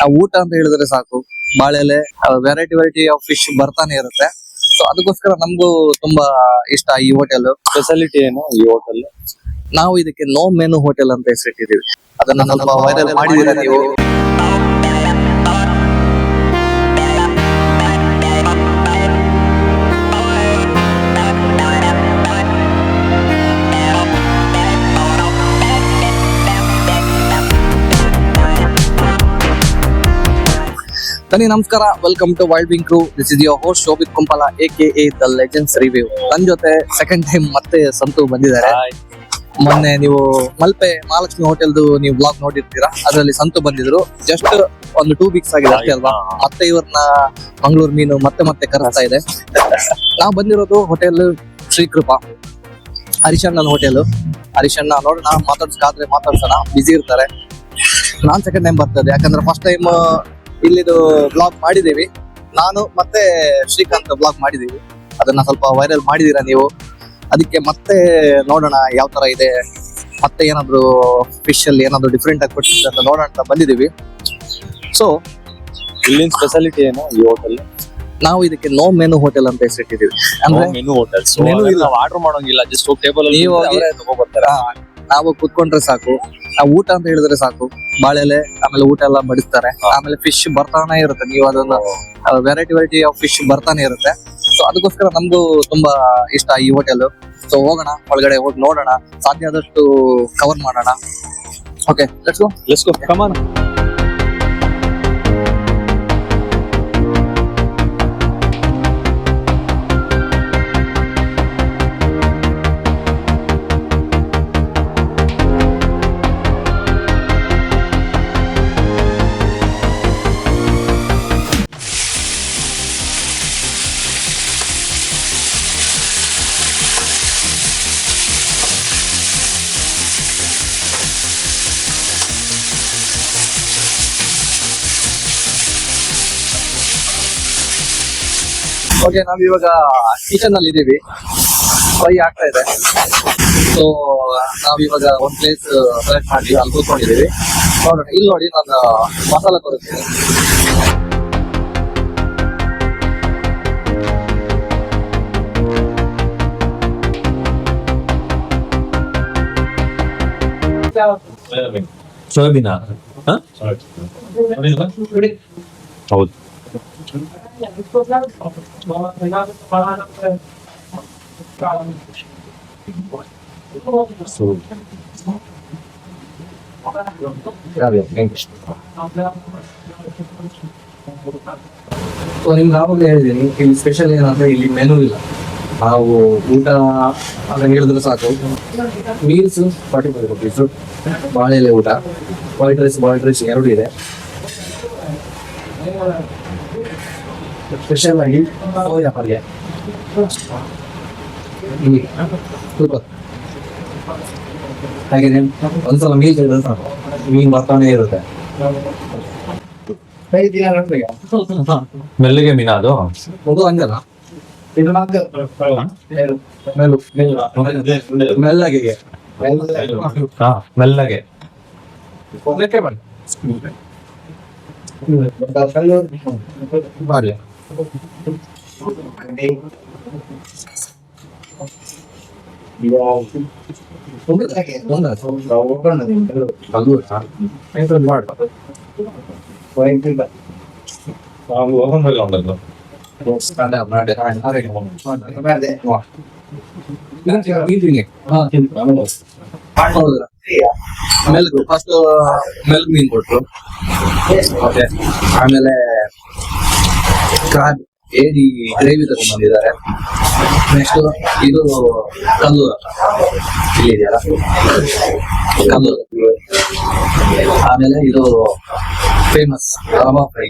ನಾವು ಊಟ ಅಂತ ಹೇಳಿದ್ರೆ ಸಾಕು. ಬಾಳೆಲೆ ವೆರೈಟಿ ವೆರೈಟಿ ಆಫ್ ಫಿಶ್ ಬರ್ತಾನೆ ಇರುತ್ತೆ. ಸೊ ಅದಕ್ಕೋಸ್ಕರ ನಮಗೂ ತುಂಬಾ ಇಷ್ಟ ಈ ಹೋಟೆಲ್ ಫೆಸಿಲಿಟಿ ಏನು ಈ ಹೋಟೆಲ್ ನಾವು ಇದಕ್ಕೆ ನೋ ಮೆನು ಹೋಟೆಲ್ ಅಂತ ಹೆಸರಿಟ್ಟಿದ್ದೀವಿ. ಅದನ್ನ ಸ್ವಲ್ಪ ವೈರಲ್ ಮಾಡಿದೀರ ನೀವು ತನಿ ನಮಸ್ಕಾರ welcome to wild wing crew this is your host Shobhit Kumpala A K A the legends review ನನ್ನ ಜೊತೆ ಸೆಕೆಂಡ್ ಟೈಮ್ ಮತ್ತೆ ಸಂತು ಬಂದಿದ್ದಾರೆ. ಮೊನ್ನೆ ನೀವು ಮಲ್ಪೆ ಮಹಾಲಕ್ಷ್ಮಿ ಹೋಟೆಲ್ದು ನೀವು ಬ್ಲಾಗ್ ನೋಡಿರ್ತೀರಾ? ಅದರಲ್ಲಿ ಸಂತು ಬಂದಿದ್ರು. ಜಸ್ಟ್ ಒಂದು ಟೂ ವೀಕ್ಸ್ ಆಗಿದೆ ಅಷ್ಟೇ ಅಲ್ವಾ? ಮತ್ತೆ ಇವ್ರನ್ನ ಮಂಗಳೂರು ಮೀನು ಮತ್ತೆ ಮತ್ತೆ ಕರೆಸ್ತಾ ಇದೆ. ನಾವು ಬಂದಿರೋದು ಹೋಟೆಲ್ ಶ್ರೀಕೃಪಾ. ಹರಿಶಣ್ಣನ ಹೋಟೆಲ್ ಹರಿಶಣ್ಣ ನೋಡೋಣ ಮಾತಾಡ್ಸ್ಕಾದ್ರೆ ಮಾತಾಡ್ಸೋಣ. ಬಿಸಿ ಇರ್ತಾರೆ. ನಾನ್ ಸೆಕೆಂಡ್ ಟೈಮ್ ಬರ್ತದೆ. ಯಾಕಂದ್ರೆ ಫಸ್ಟ್ ಟೈಮ್ ಇಲ್ಲಿದು ಬ್ಲಾಗ್ ಮಾಡಿದೀವಿ ನಾನು ಮತ್ತೆ ಶ್ರೀಕಾಂತ್ ಬ್ಲಾಗ್ ಮಾಡಿದೀವಿ ಅದನ್ನ ಸ್ವಲ್ಪ ವೈರಲ್ ಮಾಡಿದೀರಾ ನೀವು? ಅದಕ್ಕೆ ಮತ್ತೆ ನೋಡೋಣ ಯಾವ ತರ ಇದೆ. ಮತ್ತೆ ಏನಾದ್ರು ಫಿಶ್ ಅಲ್ಲಿ ಏನಾದ್ರು ಡಿಫ್ರೆಂಟ್ ಆಗಿ ಕೊಟ್ಟಿದೆ ಅಂತ ನೋಡೋಣ ಅಂತ ಬಂದಿದೀವಿ ಸೊ ಇಲ್ಲಿನ ಸ್ಪೆಷಾಲಿಟಿ ಏನು ಈ ಹೋಟೆಲ್ ನಾವು ಇದಕ್ಕೆ ನೋ ಮೆನು ಹೋಟೆಲ್ ಅಂತ ಹೆಸರಿಟ್ಟಿದೀವಿ ಅಂದ್ರೆ ಮೆನು ಹೋಟೆಲ್ ಇಲ್ಲ. ಆರ್ಡರ್ ಮಾಡೋಂಗಿಲ್ಲ. ಜಸ್ಟ್ ಟೇಬಲ್ ಅಲ್ಲಿ ನೀವು ತಗೋಬರ್ತಾರ. ನಾವು ಕುತ್ಕೊಂಡ್ರೆ ಸಾಕು, ನಾವು ಊಟ ಅಂತ ಹೇಳಿದ್ರೆ ಸಾಕು. ಬಾಳೆಲೆ, ಆಮೇಲೆ ಊಟ ಎಲ್ಲ ಮಡಿಸ್ತಾರೆ ಆಮೇಲೆ ಫಿಶ್ ಬರ್ತಾನೆ ಇರುತ್ತೆ. ನೀವು ಅದನ್ನ ವೆರೈಟಿ ವೆರೈಟಿ ಆಫ್ ಫಿಶ್ ಬರ್ತಾನೆ ಇರುತ್ತೆ. ಸೊ ಅದಕ್ಕೋಸ್ಕರ ನಮ್ದು ತುಂಬಾ ಇಷ್ಟ ಈ ಹೋಟೆಲ್ ಸೊ ಹೋಗೋಣ, ಒಳಗಡೆ ಹೋಗಿ ನೋಡೋಣ. ಸಾಧ್ಯ ಆದಷ್ಟು ಕವರ್ ಮಾಡೋಣ. Okay let's go let's go come okay ನಾವ್ ಇವಾಗ ಕಿಚನ್ ಅಲ್ಲಿ ಇದೀವಿ. ಫ್ರೈ ಆಗ್ತಾ ಇದೆ. ಸೊ ನಾವ್ ಇವಾಗ ಒಂದ್ ಪ್ಲೇಸ್ ಸೆಲೆಕ್ಟ್ ಮಾಡಿ ಅಲ್ಲಿ ಕೂತ್ಕೊಂಡಿದೀವಿ. ನೋಡೋಣ ಇಲ್ಲಿ ನೋಡಿ ನಾನು ಮಸಾಲ ಕೊಡುತ್ತೀನಿ ಸೋಯಾಬೀನ್. ಹೌದು. ಸೊ ಸೊ ನಿಮ್ಗೆ ಆವಾಗಲೇ ಹೇಳಿದ್ದೀನಿ, ಇಲ್ಲಿ ಸ್ಪೆಷಲ್ ಏನಂದ್ರೆ ಇಲ್ಲಿ ಮೆನು ಇಲ್ಲ. ನಾವು ಊಟ ಅಂತ ಹೇಳಿದ್ರೆ ಸಾಕು. ಮೀಲ್ಸ್ ಫಾರ್ಟಿ ಫೈವ್ ರುಪೀಸ್ ಬಾಳೆಲೆ ಊಟ ವೈಟ್ ರೈಸ್ ಬಾಯ್ಡ್ ರೈಸ್ ಎರಡು ಇದೆ. ಸ್ಪೆಷಲ್ ಆಗಿ ಸೋಯಾ ಪಲ್ಯ ಸೂಪರ್ ಹಾಗೇನೆ ಒಂದ್ಸಲ ಮೀಲ್ ಹೇಳಿದ್ರೆ ಸಾಕು. ಮೀನ್ ಬರ್ತಾನೆ ಇರುತ್ತೆ. ಮೆಲ್ಲಿಗೆ ಮೀನಾ ಅದು? ಅದು ಹಂಗಲ್ಲ ಮೆಲ್ಲಗೆ ಮೆಲು. ಮೆಲ್ಲಗೆ. ಹಾ ಮೆಲ್ಲಗೆ ಬಾರ್ಲಿ ಮೆಲ್ಗು ಫಸ್ಟ್ ಮೆಲ್ಗ್ ಮೀನ್ ಕೊಟ್ರು ಓಕೆ ಆಮೇಲೆ ಕ್ರಾಬ್ ಏಡಿ ಗ್ರೇವಿ ತಗೊಂಡ್ ಬಂದಿದ್ದಾರೆ ನೆಕ್ಸ್ಟ್ ಇದು ಕಲ್ಲು ಇಲ್ಲಿ ಇದೆಯಲ್ಲ? ಕಲ್ಲು ಆಮೇಲೆ ಇದು famous rava fry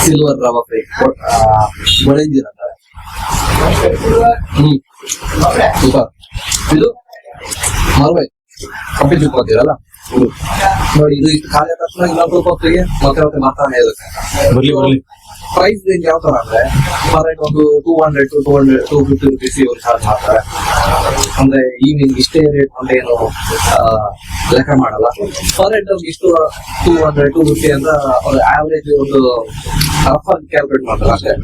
silver rava fry ಬಳೆಂಜಿನ ಅಂತಾರೆ ಹ್ಮ್. ಸೂಪರ್ ಇದು ಮಲ್ಬೈ ಕಪ್ಪಿ ಚುಕ್ ನೋಡಿ ಇದು ಖಾಲಿ ತಕ್ಷಣ ಹೊತ್ತಿಗೆ ಮತ್ತೆ ಮತ್ತೆ ಇರುತ್ತೆ. ಬರ್ಲಿ ಬರ್ಲಿ. ಪ್ರೈಸ್ ರೇಂಜ್ ಯಾವ ತರ ಅಂದ್ರೆ ಫಾರ್ ಒಂದು two hundred to two hundred two fifty rupees ಇವರು ಚಾರ್ಜ್ ಮಾಡ್ತಾರೆ. ಅಂದ್ರೆ ಈವ್ನಿಂಗ್ ಇಷ್ಟೇ ರೇಟ್ ಅಂತ ಏನು ಲೆಕ್ಕ ಮಾಡಲ್ಲ. ಪರ್ ಹೆಡ್ ಇಷ್ಟು ಟೂ ಹಂಡ್ರೆಡ್ ಟೂ ಫಿಫ್ಟಿ ಅಂತ ಅವ್ರ ಆವರೇಜ್ ಒಂದು ರಫ್ ಆಗಿ ಕ್ಯಾಲ್ಕುಲೇಟ್ ಮಾಡ್ತಾರೆ ಅಷ್ಟೇ?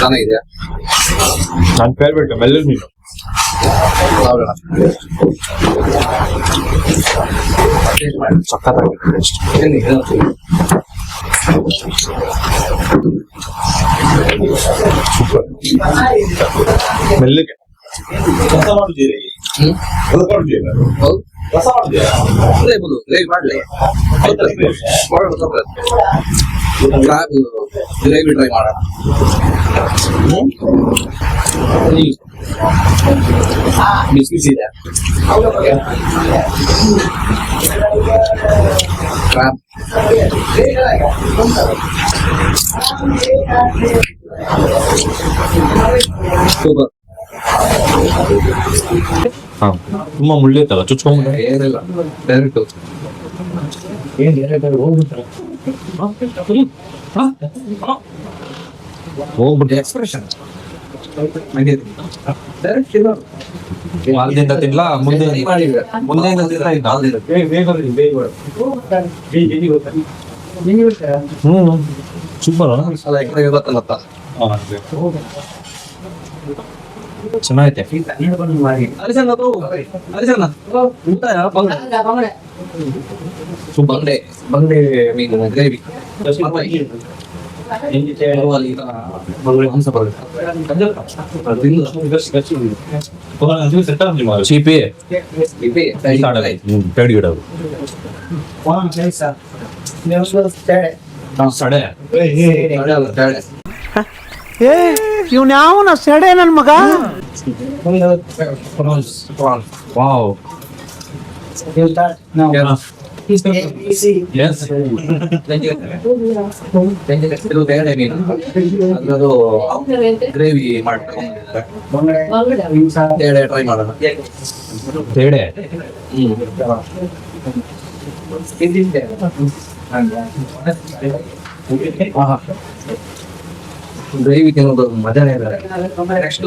ಚೆನ್ನಾಗಿದೆ. ನನ್ನ ಕೇಳ್ಬೇಕು ಮೆಲ್ಲಲ್ ಮೀನು ನೋಡೋಣ Taste ಮಾಡಿ. ಸಖತ್ತಾಗಿದೆ ಟೇಸ್ಟ್ ಏನಿದೆ? ಸೂಪರ್ ಮೆಲ್ಲಗೆ ಹ್ಮ್? ಹೌದು ಅದೇ ಬಲು ಗ್ರೇವಿ ಮಾಡಲಿ ಕ್ರಾಬ್ ಗ್ರೇವಿ ಟ್ರೈ ಮಾಡೋಣ ಬಿಸಿ ಬಿಸಿ ಇದೆ ಸೂಪರ್ ಹಾ ತುಂಬಾ ಮುಳ್ಳಿತ್ತಲ್ಲ ಚುಚ್ಕೊಂಡ್ಬಿಟ್ಟೆ ಏನಿಲ್ಲ ಡೈರೆಕ್ಟ್ ಹೋಗ್ಬಿಟ್ಟು ಎಕ್ಸ್ಪ್ರೆಷನ್ ಡೈರೆಕ್ಟ್ ಅಲ್ಲಿಂದ ತಿನ್ಲಾ? ಮುಂದೆ ಮುಂದೆ ತಿಂತಾ ಇದ್ದ ಹ್ಮ್. ಸೂಪರ್ ಚೆನ್ನಾಗೈತೆ. ಅರಿಸಣ್ಣ ಬಂಡೆ. ಬಂಗಡೆ ಮೀನು ಗ್ರೇವಿ. ಚೀಪಿ ಪೇಡ್ ಗಿಡವು ಸಡೆ ಇವ್ನ ಯಾವನ ಸೆಡೆ ನನ್ ಮಗ ವಾವ್ ಮೀನು ಅದ್ರದ್ದು ಗ್ರೇವಿ ಮಾಡ್ಕೊಂಡು ಬೇಳೆ ಟ್ರೈ ಮಾಡೋಣ ತೇಡೆ ಗ್ರೇವಿ ತಿನ್ನೋದು ಮಜಾನೇ ಇದ್ದಾರೆ ನೆಕ್ಸ್ಟ್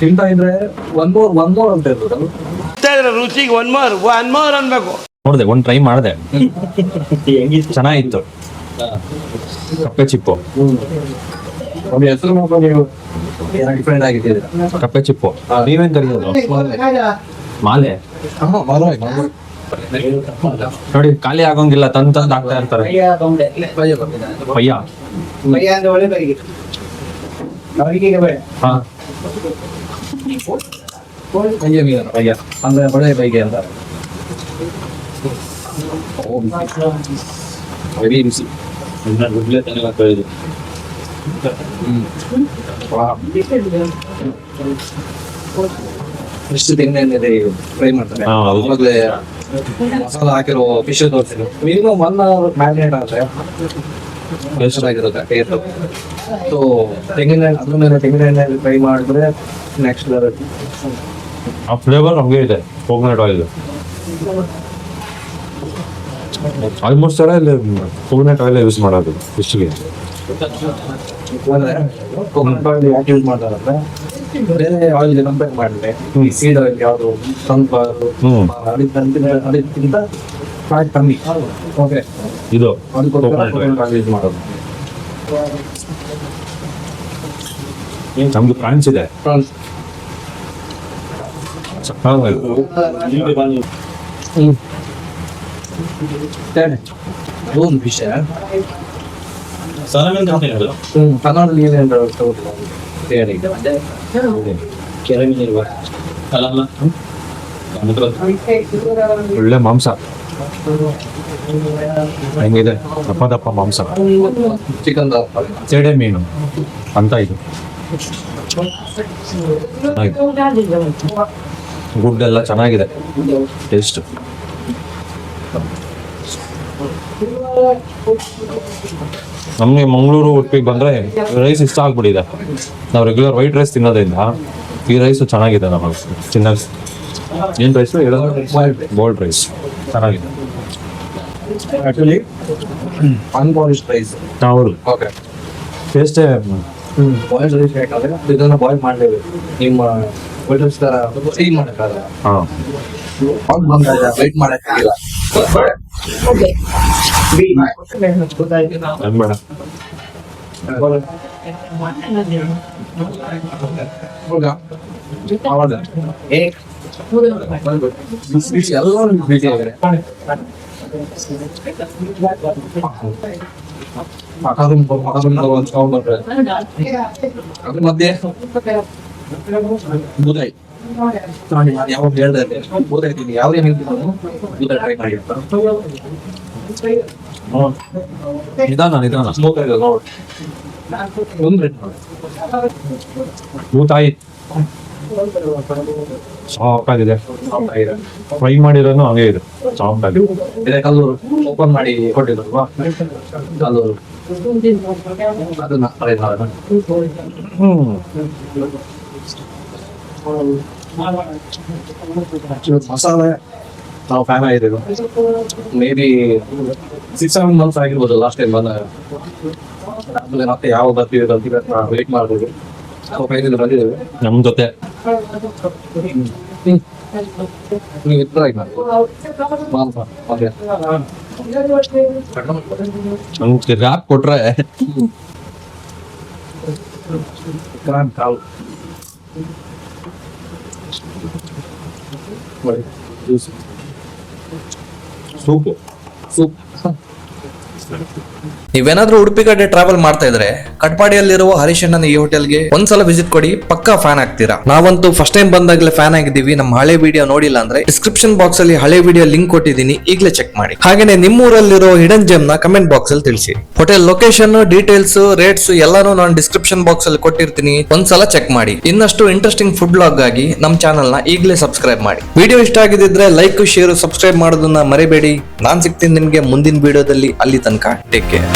ತಿಂತಾ ಇದ್ರೆ ಒನ್ ಮೋರ್ ಒನ್ ಮೋರ್ ಅಂತ ಇರ್ಬೋದು. ರುಚಿಗೆ ಒನ್ ಮೋರ್ ಒನ್ ಮೋರ್ ಅನ್ಬೇಕು. ನೋಡಿದೆ ಒಂದ್ ಟ್ರೈ ಮಾಡಿದೆ. ಚೆನ್ನಾಗಿತ್ತು. ಕಪ್ಪೆ ಚಿಪ್ಪು. ಒಂದು ಹೆಸರು ನೀವು ಡಿಫ್ರೆಂಟ್ ಆಗಿದ್ದೀರಿ. ಕಪ್ಪೆ ಚಿಪ್ಪು. ನೀವೇನ್ ಕರೆಯೋದು ಮಾಲೆ. ನೋಡಿ ಖಾಲಿ ಆಗೋಂಗಿಲ್ಲ ತಂದ್ ತಂದ್ ಆಗ್ತಾ ಇರ್ತಾರೆ. ಪಯ್ಯ ಹಾ ಕೈಯ ಮೀನು ಪಯ್ಯ ಅಂದ್ರೆ ಬಳೆ ಬೈಗೆ ಅಂತ ವೆರಿ ಬಿಸಿ ಎಷ್ಟು ತಿಂಗಳಿಂದ ಫ್ರೈ ಮಾಡ್ತಾರೆ ಹಾ, ಹೌದು. ಆವಾಗಲೇ ಮಸಾಲ ಹಾಕಿರೋ ಫಿಶ್ ತೋರಿಸಿದ್ರು ಮಿನಿಮಮ್ ಒನ್ ಅವರ್ ಮ್ಯಾರಿನೇಟ್ ಆದ್ರೆ ಟೇಸ್ಟ್ ಸೊ ತೆಂಗಿನ ಅದ್ರ ಮೇಲೆ ತೆಂಗಿನ ಟ್ರೈ ಫ್ರೈ ಮಾಡಿದ್ರೆ ನೆಕ್ಸ್ಟ್ ಲೆವೆಲ್ ಆ ಫ್ಲೇವರ್ ಹಂಗೆ ಇದೆ ಕೋಕೋನಟ್ ಆಯಿಲ್ ಆಲ್ಮೋಸ್ಟ್ ಎಲ್ಲ ಇಲ್ಲಿ ಕೋಕೋನಟ್ ಆಯಿಲ್ ಯೂಸ್ ಮಾಡೋದು ಫಿಶ್ಗೆ ಕೋಕೋನಟ್ ಆಯಿಲ್ ಯಾಕೆ ಯೂಸ್ ಮಾಡ್ತಾರಂದ್ರೆ ಬೇರೆ ಆಯಿಲ್ ಕಂಪೇರ್ ಮಾಡಿದ್ರೆ ಸೀಡ್ ಆಯಿಲ್ ಯಾವುದು ಹ್ಮ್. ಅದಕ್ಕಿಂತ ಕಮ್ಮಿ ಓಕೆ ಇದು ಅದಕ್ಕೋಸ್ಕರ Coconut oil. Coconut oil use ಮಾಡೋದು ನಮ್ದು ಫ್ರಾನ್ಸ್ ಇದೆ ಫ್ರಾನ್ಸ್ ಸಕ್ಕತ್ತಾಗಿದೆ. ರೋನ್ ಫಿಶ್ ಹ್ಮ್ ಕನ್ನಡದಲ್ಲಿ ಏನೇನು ಗೊತ್ತಿಲ್ಲ ಹೇಳಿ ಕೆರೆ ಮೀನಿರುವ ಒಳ್ಳೆ ಮಾಂಸ ಹೆಂಗಿದೆ? ದಪ್ಪ ದಪ್ಪ ಮಾಂಸ. ಚಿಕನ್ ಸೇಡೆ ಮೀನು. ಅಂತ ಇದು. ಗುಡ್ ಎಲ್ಲ ಚೆನ್ನಾಗಿದೆ. ಟೇಸ್ಟ್ ನಮಗೆ ಮಂಗಳೂರು ಉಡುಪಿಗೆ ಬಂದ್ರೆ ರೈಸ್ ಇಷ್ಟ ಆಗ್ಬಿಟ್ಟಿದೆ. ನಾವು ರೆಗ್ಯುಲರ್ ವೈಟ್ ರೈಸ್ ತಿನ್ನೋದ್ರಿಂದ ಈ ರೈಸ್ ಚೆನ್ನಾಗಿದೆ ನಮಗೆ. ತಿನ್ನೋದು ಏನು ರೈಸ್ ಬೋಲ್ಡ್ ರೈಸ್ ಚೆನ್ನಾಗಿದೆ ಆಕ್ಚುಲಿ ಅನ್ಪಾಲಿಶ್ಡ್ ರೈಸ್ ಹೌದು. ಓಕೆ ಟೇಸ್ಟೇ ಬಾಯ್ಲ್ ರೈಸ್ ಬೇಕಾದ್ರೆ ಇದನ್ನ ಬಾಯ್ಲ್ ಮಾಡಲೇಬೇಕು. ನಿಮ್ಮ ವೈಟ್ ರೈಸ್ ತರ ಸ್ಟೀಮ್ ಮಾಡೋಕ್ಕಾಗಲ್ಲ. ಹಾಂ. ಅವ್ನು ಬಂದಾಗ ವೆಯ್ಟ್ ಮಾಡೋಕ್ಕಾಗಿಲ್ಲ ಬೇಡ. ಎಲ್ಲರೂ ಭೇಟಿ ಆಗಿದ್ದಾರೆ ಅದ್ರ ಮಧ್ಯೆ ಬೂದಾಯಿ ನಾನು ಯಾವಾಗ ಹೇಳ್ದೆ ಬೂದಾಯಿ ತಿಂಡಿ ಯಾವುದೇ ಹೇಳ್ತೀನಿ ಬೂದಾಯಿ ಟ್ರೈ ಸ್ಮೋಕ್ ಆಗಿದೆ ನೋಡಿ ಒಂದು ಸಾಫ್ಟ್ ಆಗಿದೆ ಫ್ರೈ ಮಾಡಿರೋನು ಹಂಗೆ ಇದೆ. ಸಾಫ್ಟ್ ಆಗಿ ಇದೆ ಕಲ್ಲೂರು. ಓಪನ್ ಮಾಡಿ ಕೊಟ್ಟಿದ್ರಲ್ವಾ? ಕಲ್ಲೂರು. ಅದನ್ನ ಟ್ರೈ ಮಾಡೋಣ ಹ್ಮ್. ಮಸಾಲೆ ನಾವು ಫ್ಯಾನ್ ಆಗಿದ್ದೀವಿ. May be six seven months ಆಗಿರ್ಬೋದು ಲಾಸ್ಟ್ ಟೈಮ್ ಬಂದಾಗ. ಆಮೇಲೆ ಮತ್ತೆ ಯಾವ ಬರ್ತೀವಿ ಅಂತ ವೇಟ್ ಮಾಡ್ಬೋದು. ನಮ್ ಜೊತೆ ನೀವು ಟ್ರೈ ಮಾಡಿ ಮಾಂಸ ಓಕೆ ನಮ್ಗೆ ರ್ಯಾಪ್ ಕೊಟ್ರೆ ಕ್ರಾನ್ ಕಾಲ್ ನೋಡಿ ಜ್ಯೂಸ್ ಸೂಪು ಸೂಪ್ ನೀವೇನಾದ್ರೂ ಉಡುಪಿ ಕಡೆ ಟ್ರಾವೆಲ್ ಮಾಡ್ತಾ ಇದ್ರೆ, ಕಟ್ಪಾಡಿಯಲ್ಲಿರುವ ಹರಿಶಣ್ಣನ ಈ ಹೋಟೆಲ್ಗೆ ಒಂದ್ಸಲ ವಿಸಿಟ್ ಕೊಡಿ, ಪಕ್ಕಾ ಫ್ಯಾನ್ ಆಗ್ತೀರಾ? ನಾವಂತೂ ಫಸ್ಟ್ ಟೈಮ್ ಬಂದಾಗಲೇ ಫ್ಯಾನ್ ಆಗಿದ್ದೀವಿ ನಮ್ಮ ಹಳೆ ವಿಡಿಯೋ ನೋಡಿಲ್ಲ ಅಂದ್ರೆ ಡಿಸ್ಕ್ರಿಪ್ಷನ್ ಬಾಕ್ಸ್ ಅಲ್ಲಿ ಹಳೆ ವಿಡಿಯೋ ಲಿಂಕ್ ಕೊಟ್ಟಿದ್ದೀನಿ, ಈಗಲೇ ಚೆಕ್ ಮಾಡಿ. ಹಾಗೇನೆ ನಿಮ್ಮೂರಲ್ಲಿರೋ ಹಿಡನ್ ಜೆಮ್ನ ಕಮೆಂಟ್ ಬಾಕ್ಸ್ ಅಲ್ಲಿ ತಿಳಿಸಿ. ಹೋಟೆಲ್ ಲೊಕೇಶನ್ ಡೀಟೇಲ್ಸ್ ರೇಟ್ಸ್ ಎಲ್ಲಾನು ನಾನು ಡಿಸ್ಕ್ರಿಪ್ಷನ್ ಬಾಕ್ಸ್ ಅಲ್ಲಿ ಕೊಟ್ಟಿರ್ತೀನಿ, ಒಂದ್ಸಲ ಚೆಕ್ ಮಾಡಿ. ಇನ್ನಷ್ಟು ಇಂಟ್ರೆಸ್ಟಿಂಗ್ ಫುಡ್ ಬ್ಲಾಗ್ ಆಗಿ ನಮ್ಮ ಚಾನಲ್ನ ಈಗಲೇ ಸಬ್ಸ್ಕ್ರೈಬ್ ಮಾಡಿ. ವಿಡಿಯೋ ಇಷ್ಟ ಆಗಿದ್ರೆ ಲೈಕ್ ಶೇರ್ ಸಬ್ಸ್ಕ್ರೈಬ್ ಮಾಡೋದನ್ನ ಮರಿಬೇಡಿ. ನಾನ್ ಸಿಗ್ತೀನಿ ನಿಮ್ಗೆ ಮುಂದಿನ ವಿಡಿಯೋದಲ್ಲಿ ಅಲ್ಲಿ ತನಕ. Take care